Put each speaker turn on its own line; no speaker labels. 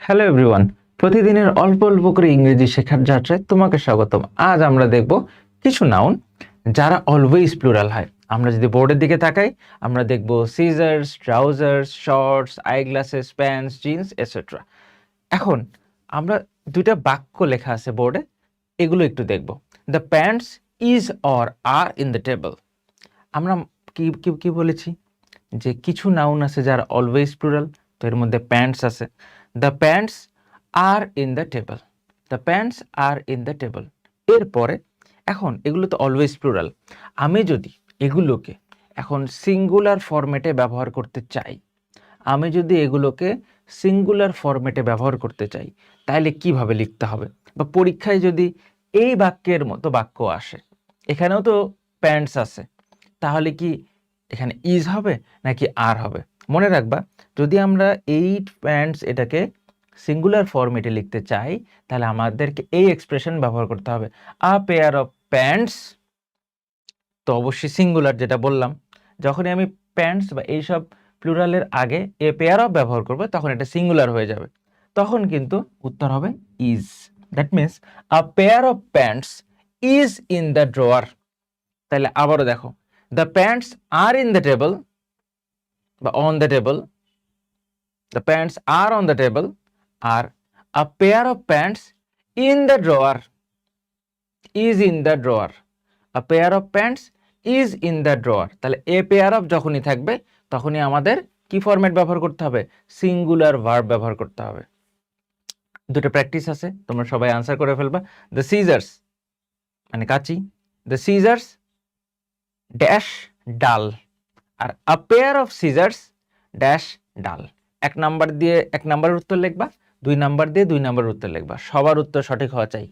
Hello everyone প্রতিদিনের অল্প অল্প করে ইংরেজি শেখার যাত্রায় তোমাকে স্বাগতম। আজ আমরা দেখব কিছু নাউন যারা অলওয়েজ প্লুরাল হয়। আমরা যদি বোর্ডের দিকে তাকাই, আমরা দেখব scissors trousers shorts eye glasses pants jeans etcetera এখন আমরা দুইটা বাক্য লেখা আছে বোর্ডে এগুলো একটু দেখব। The pants is or are in the table আমরা কি কি বলেছি? যে কিছু নাউন আছে যারা অলওয়েজ প্লুরাল তো এর মধ্যে প্যান্টস আছে। The pants are in the table the pants are in the table এরপরে, এখন এগুলো তো অলওয়েজ প্লুরাল আমি যদি এগুলোকে এখন সিঙ্গুলার ফরম্যাটে ব্যবহার করতে চাই, আমি যদি এগুলোকে সিঙ্গুলার ফরম্যাটে ব্যবহার করতে চাই, তাহলে কীভাবে লিখতে হবে? বা পরীক্ষায় যদি এই বাক্যের মতো বাক্য আসে, এখানেও তো প্যান্টস আছে, তাহলে কি এখানে ইজ হবে নাকি আর হবে? মনে রাখবা, যদি আমরা এই প্যান্টস এটাকে সিঙ্গুলার ফর্মেটে লিখতে চাই, তাহলে আমাদেরকে এই এক্সপ্রেশন ব্যবহার করতে হবে। আ পেয়ার অফ প্যান্টস তো অবশ্যই সিঙ্গুলার যেটা বললাম, যখনই আমি প্যান্টস বা এইসব প্লুরালের আগে এ পেয়ার অফ ব্যবহার করব, তখন এটা সিঙ্গুলার হয়ে যাবে। তখন কিন্তু উত্তর হবে is that means a pair of pants is in the drawer তাহলে আবারও দেখো the pants are in the table বা on the table the pants are on the table R a pair of pants in the drawer is in the drawer a pair of pants is in the drawer তাহলে a pair of যখনই থাকবে, তখনই আমাদের কি format ব্যবহার করতে হবে? Singular verb ব্যবহার করতে হবে। দুটো প্র্যাকটিস আছে, তোমরা সবাই আনসার করে ফেলবা। দ্য সিজার্স মানে কাচি। The scissors dash dull. R a pair of scissors dash dull. এক নাম্বার দিয়ে, এক নাম্বার উত্তর লিখবা, দুই নাম্বার দিয়ে দুই নাম্বার উত্তর লিখবা। সবার উত্তর সঠিক হওয়া চাই।